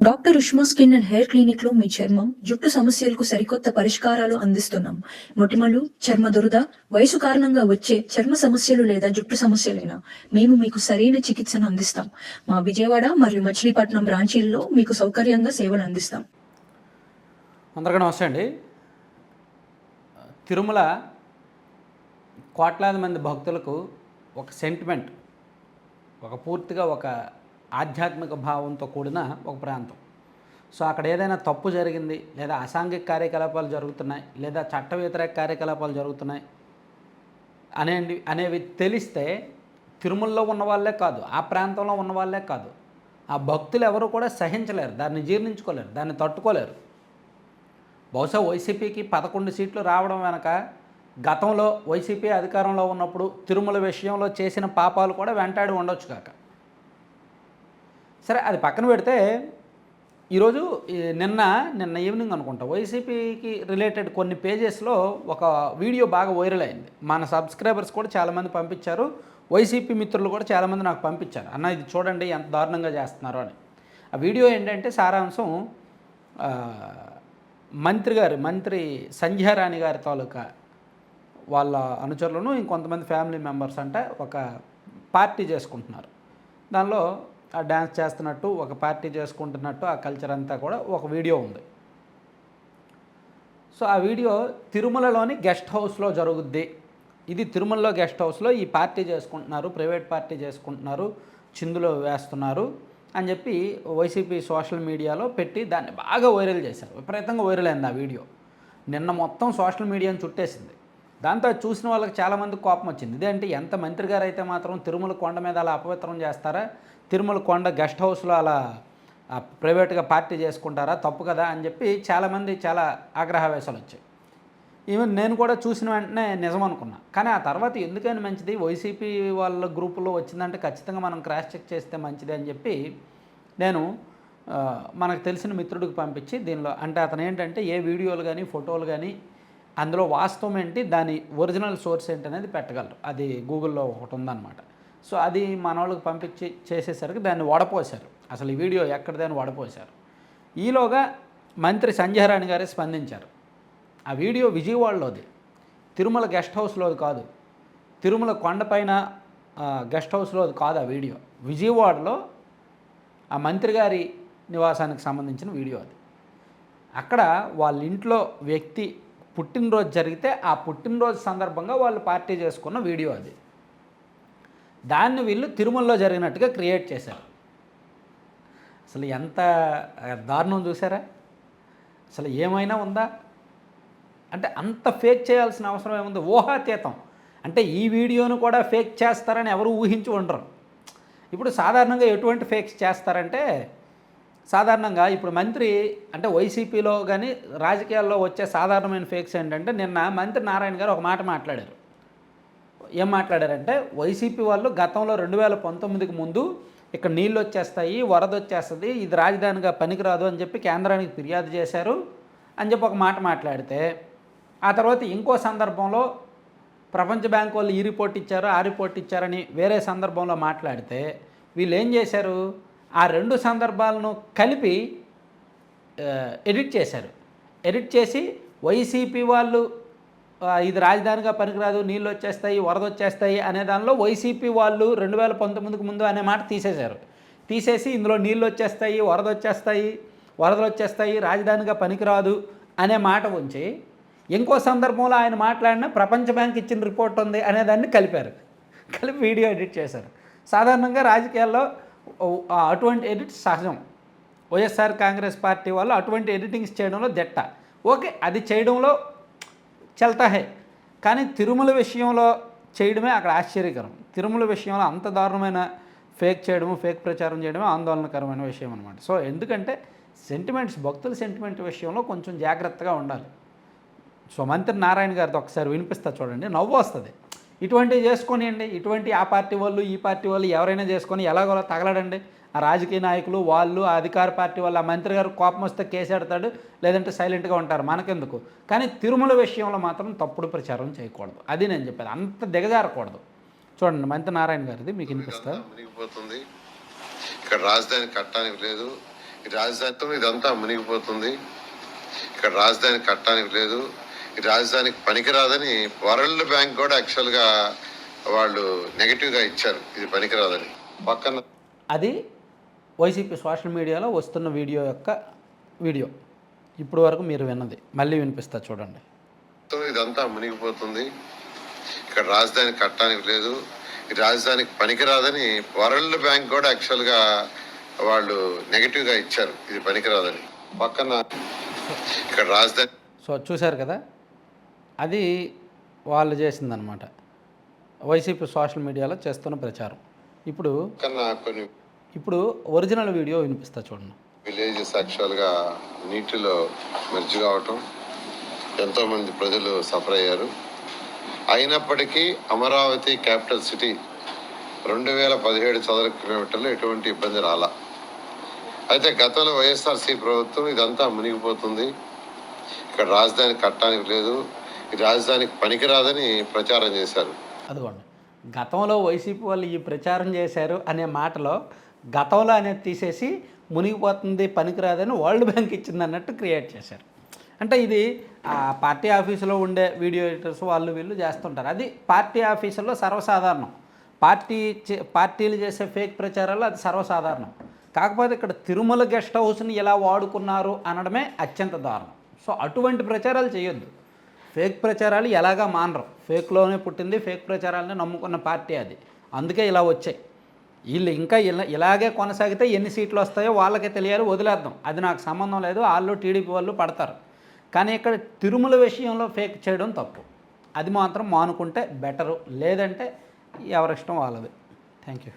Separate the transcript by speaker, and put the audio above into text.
Speaker 1: Doctor Ushma skin and hair క్లినిక్లో మీ చర్మం జుట్టు సమస్యలకు సరికొత్త పరిష్కారాలు అందిస్తున్నాం. మొటిమలు చర్మ దురద వయసు కారణంగా వచ్చే చర్మ సమస్యలు లేదా జుట్టు సమస్యలైనా మేము మీకు సరైన చికిత్సను అందిస్తాం. మా విజయవాడ మరియు మచిలీపట్నం బ్రాంచీల్లో మీకు సౌకర్యంగా సేవలు అందిస్తాం.
Speaker 2: అందరికీ నమస్తే అండి. తిరుమల కోట్లాది మంది భక్తులకు ఒక సెంటిమెంట్ ఒక పూర్తిగా ఒక ఆధ్యాత్మిక భావంతో కూడిన ఒక ప్రాంతం. సో అక్కడ ఏదైనా తప్పు జరిగింది లేదా అసాంఘిక కార్యకలాపాలు జరుగుతున్నాయి లేదా చట్ట వ్యతిరేక కార్యకలాపాలు జరుగుతున్నాయి అనేవి అనేవి తెలిస్తే తిరుమలలో ఉన్న వాళ్ళే కాదు ఆ ప్రాంతంలో ఉన్న వాళ్ళే కాదు. ఆ భక్తులు ఎవరు కూడా సహించలేరు దాన్ని జీర్ణించుకోలేరు దాన్ని తట్టుకోలేరు. బహుశా వైసీపీకి పదకొండు సీట్లు రావడం వెనక గతంలో వైసీపీ అధికారంలో ఉన్నప్పుడు తిరుమల విషయంలో చేసిన పాపాలు కూడా వెంటాడి ఉండొచ్చు కాక. సరే అది పక్కన పెడితే ఈరోజు నిన్న నిన్న ఈవినింగ్ అనుకుంటా వైసీపీకి రిలేటెడ్ కొన్ని పేజెస్లో ఒక వీడియో బాగా వైరల్ అయింది. మన సబ్స్క్రైబర్స్ కూడా చాలామంది పంపించారు. వైసీపీ మిత్రులు కూడా చాలామంది నాకు పంపించారు. అన్న ఇది చూడండి ఎంత దారుణంగా చేస్తున్నారు అని. ఆ వీడియో ఏంటంటే సారాంశం మంత్రి గారు మంత్రి సంధ్యారాణి గారి తాలూకా వాళ్ళ అనుచరులను ఇంకొంతమంది ఫ్యామిలీ మెంబర్స్ అంటే ఒక పార్టీ చేసుకుంటున్నారు. దానిలో డ్యాన్స్ చేస్తున్నట్టు ఒక పార్టీ చేసుకుంటున్నట్టు ఆ కల్చర్ అంతా కూడా ఒక వీడియో ఉంది. సో ఆ వీడియో తిరుమలలోని గెస్ట్ హౌస్లో జరుగుద్ది. ఇది తిరుమలలో గెస్ట్ హౌస్లో ఈ పార్టీ చేసుకుంటున్నారు ప్రైవేట్ పార్టీ చేసుకుంటున్నారు చిందులో వేస్తున్నారు అని చెప్పి వైసీపీ సోషల్ మీడియాలో పెట్టి దాన్ని బాగా వైరల్ చేశారు. విపరీతంగా వైరల్ అయింది ఆ వీడియో. నిన్న మొత్తం సోషల్ మీడియాను చుట్టేసింది. దాంతో చూసిన వాళ్ళకి చాలామంది కోపం వచ్చింది. ఇదేంటి ఎంత మంత్రి గారు అయితే మాత్రం తిరుమల కొండ మీద అలా అపవిత్రం చేస్తారా? తిరుమల కొండ గెస్ట్ హౌస్లో అలా ప్రైవేట్గా పార్టీ చేసుకుంటారా? తప్పు కదా అని చెప్పి చాలామంది చాలా ఆగ్రహవేశాలు వచ్చాయి. ఈవెన్ నేను కూడా చూసిన వెంటనే నిజం అనుకున్నా. కానీ ఆ తర్వాత ఎందుకైనా మంచిది? వైసీపీ వాళ్ళ గ్రూపులో వచ్చిందంటే ఖచ్చితంగా మనం క్రాస్ చెక్ చేస్తే మంచిది అని చెప్పి నేను మనకు తెలిసిన మిత్రుడికి పంపించి దీనిలో అంటే అతను ఏంటంటే ఏ వీడియోలు కానీ ఫోటోలు కానీ అందులో వాస్తవం ఏంటి? దాని ఒరిజినల్ సోర్స్ ఏంటి అనేది పెట్టగలరు. అది గూగుల్లో ఒకటి ఉందన్నమాట. సో అది మన వాళ్ళకి పంపించి చేసేసరికి దాన్ని వడపోశారు. అసలు ఈ వీడియో ఎక్కడిదని వడపోశారు. ఈలోగా మంత్రి సంజయరాణి గారే స్పందించారు. ఆ వీడియో విజయవాడలోది. తిరుమల గెస్ట్ హౌస్లోది కాదు. తిరుమల కొండపైన గెస్ట్ గెస్ట్ హౌస్లోది కాదు ఆ వీడియో. విజయవాడలో ఆ మంత్రి గారి నివాసానికి సంబంధించిన వీడియో అది. అక్కడ వాళ్ళ ఇంట్లో వ్యక్తి పుట్టినరోజు జరిగితే ఆ పుట్టినరోజు సందర్భంగా వాళ్ళు పార్టీ చేసుకున్న వీడియో అది. దాన్ని వీళ్ళు తిరుమలలో జరిగినట్టుగా క్రియేట్ చేశారు. అసలు ఎంత దారుణం చూసారా అసలు ఏమైనా ఉందా? అంటే అంత ఫేక్ చేయాల్సిన అవసరం ఏముంది? ఊహాతీతం. అంటే ఈ వీడియోను కూడా ఫేక్ చేస్తారని ఎవరు ఊహించి ఉండరు. ఇప్పుడు సాధారణంగా ఎటువంటి ఫేక్స్ చేస్తారంటే సాధారణంగా ఇప్పుడు మంత్రి అంటే వైసీపీలో కానీ రాజకీయాల్లో వచ్చే సాధారణమైన ఫేక్స్ ఏంటంటే నిన్న మంత్రి నారాయణ గారు ఒక మాట మాట్లాడారు. ఏం మాట్లాడారంటే వైసీపీ వాళ్ళు గతంలో రెండు వేల పంతొమ్మిదికి ముందు ఇక్కడ నీళ్ళు వచ్చేస్తాయి వరద వచ్చేస్తుంది ఇది రాజధానిగా పనికిరాదు అని చెప్పి కేంద్రానికి ఫిర్యాదు చేశారు అని చెప్పి ఒక మాట మాట్లాడితే ఆ తర్వాత ఇంకో సందర్భంలో ప్రపంచ బ్యాంక్ వాళ్ళు ఈ రిపోర్ట్ ఇచ్చారు ఆ రిపోర్ట్ ఇచ్చారని వేరే సందర్భంలో మాట్లాడితే వీళ్ళు ఏం చేశారు? ఆ రెండు సందర్భాలను కలిపి ఎడిట్ చేశారు. ఎడిట్ చేసి వైసీపీ వాళ్ళు ఇది రాజధానిగా పనికిరాదు నీళ్ళు వచ్చేస్తాయి వరద వచ్చేస్తాయి అనే దానిలో వైసీపీ వాళ్ళు రెండు వేల పంతొమ్మిదికి ముందు అనే మాట తీసేశారు. తీసేసి ఇందులో నీళ్ళు వచ్చేస్తాయి వరద వచ్చేస్తాయి వరదలు వచ్చేస్తాయి రాజధానిగా పనికిరాదు అనే మాట ఉంచి ఇంకో సందర్భంలో ఆయన మాట్లాడిన ప్రపంచ బ్యాంక్ ఇచ్చిన రిపోర్ట్ ఉంది అనేదాన్ని కలిపారు. కలిపి వీడియో ఎడిట్ చేశారు. సాధారణంగా రాజకీయాల్లో అటువంటి ఎడిట్స్ సహజం. వైఎస్ఆర్ కాంగ్రెస్ పార్టీ వాళ్ళు అటువంటి ఎడిటింగ్స్ చేయడంలో దిట్ట. ఓకే అది చేయడంలో చల్తా హే. కానీ తిరుమల విషయంలో చేయడమే అక్కడ ఆశ్చర్యకరం. తిరుమల విషయంలో అంత దారుణమైన ఫేక్ చేయడము ఫేక్ ప్రచారం చేయడమే ఆందోళనకరమైన విషయం అనమాట సో ఎందుకంటే సెంటిమెంట్స్ భక్తుల సెంటిమెంట్ విషయంలో కొంచెం జాగ్రత్తగా ఉండాలి. సో మంత్రి నారాయణ గారితో ఒకసారి వినిపిస్తా చూడండి. నవ్వు వస్తుంది. ఇటువంటివి చేసుకొనియండి. ఇటువంటి ఆ పార్టీ వాళ్ళు ఈ పార్టీ వాళ్ళు ఎవరైనా చేసుకొని ఎలాగోలా తగలడండి. ఆ రాజకీయ నాయకులు వాళ్ళు ఆ అధికార పార్టీ వాళ్ళు ఆ మంత్రి గారు కోపం వస్తే కేసు ఎడతాడు లేదంటే సైలెంట్గా ఉంటారు. మనకెందుకు? కానీ తిరుమల విషయంలో మాత్రం తప్పుడు ప్రచారం చేయకూడదు. అది నేను చెప్పేది అంత దిగజారకూడదు. చూడండి మంత్రి నారాయణ గారిది మీకు వినిపిస్తా?
Speaker 3: మునిగిపోతుంది. ఇక్కడ రాజధాని కట్టడానికి లేదు. ఈ రాజధానితో ఇదంతా మునిగిపోతుంది. ఇక్కడ రాజధాని కట్టడానికి లేదు. ఈ రాజధానికి పనికిరాదని వరల్డ్ బ్యాంక్ కూడా యాక్చువల్గా వాళ్ళు నెగిటివ్గా ఇచ్చారు. ఇది పనికిరాదని. పక్కన
Speaker 2: అది వైసీపీ సోషల్ మీడియాలో వస్తున్న వీడియో యొక్క వీడియో. ఇప్పుడు వరకు మీరు విన్నది. మళ్ళీ వినిపిస్తా చూడండి.
Speaker 3: ఇదంతా మునిగిపోతుంది. ఇక్కడ రాజధాని కట్టడానికి లేదు. రాజధానికి పనికిరాదని వరల్డ్ బ్యాంక్ కూడా యాక్చువల్గా వాళ్ళు నెగిటివ్గా ఇచ్చారు. ఇది పనికిరాదని. పక్కన ఇక్కడ రాజధాని
Speaker 2: సో చూశారు కదా? అది వాళ్ళు చేసిందనమాట వైసీపీ సోషల్ మీడియాలో చేస్తున్న ప్రచారం. ఇప్పుడు
Speaker 3: కొన్ని
Speaker 2: ఇప్పుడు ఒరిజినల్ వీడియో వినిపిస్తా చూడండి.
Speaker 3: విలేజెస్ యాక్చువల్గా నీటిలో మెర్జ్ కావటం ఎంతోమంది ప్రజలు సఫర్ అయ్యారు. అయినప్పటికీ అమరావతి క్యాపిటల్ సిటీ రెండు వేల పదిహేడు చదరపు కిలోమీటర్లు ఎటువంటి ఇబ్బంది రాలా. అయితే గతంలో వైఎస్ఆర్సీ ప్రభుత్వం ఇదంతా మునిగిపోతుంది. ఇక్కడ రాజధాని కట్టడానికి లేదు ఈ రాజధానికి పనికిరాదని ప్రచారం చేశారు.
Speaker 2: అదిగోండి. గతంలో వైసీపీ వాళ్ళు ఈ ప్రచారం చేశారు అనే మాటలో గతంలో అనేది తీసేసి మునిగిపోతుంది పనికిరాదని వరల్డ్ బ్యాంక్ ఇచ్చింది అన్నట్టు క్రియేట్ చేశారు. అంటే ఇది పార్టీ ఆఫీసులో ఉండే వీడియో ఎడిటర్స్ వాళ్ళు వీళ్ళు చేస్తుంటారు. అది పార్టీ ఆఫీసులో సర్వసాధారణం. పార్టీ పార్టీలు చేసే ఫేక్ ప్రచారాలు అది సర్వసాధారణం. కాకపోతే ఇక్కడ తిరుమల గెస్ట్ హౌస్ని ఎలా వాడుకున్నారు అనడమే అత్యంత దారుణం. సో అటువంటి ప్రచారాలు చేయొద్దు. ఫేక్ ప్రచారాలు ఎలాగా మానరు. ఫేక్లోనే పుట్టింది ఫేక్ ప్రచారాలని నమ్ముకున్న పార్టీ అది. అందుకే ఇలా వచ్చాయి. వీళ్ళు ఇంకా ఇలా ఇలాగే కొనసాగితే ఎన్ని సీట్లు వస్తాయో వాళ్ళకే తెలియాలి వదిలేద్దాం. అది నాకు సంబంధం లేదు వాళ్ళు టీడీపీ వాళ్ళు పడతారు. కానీ ఇక్కడ తిరుమల విషయంలో ఫేక్ చేయడం తప్పు. అది మాత్రం మానుకుంటే బెటరు లేదంటే ఎవరిష్టం వాళ్ళది. Thank you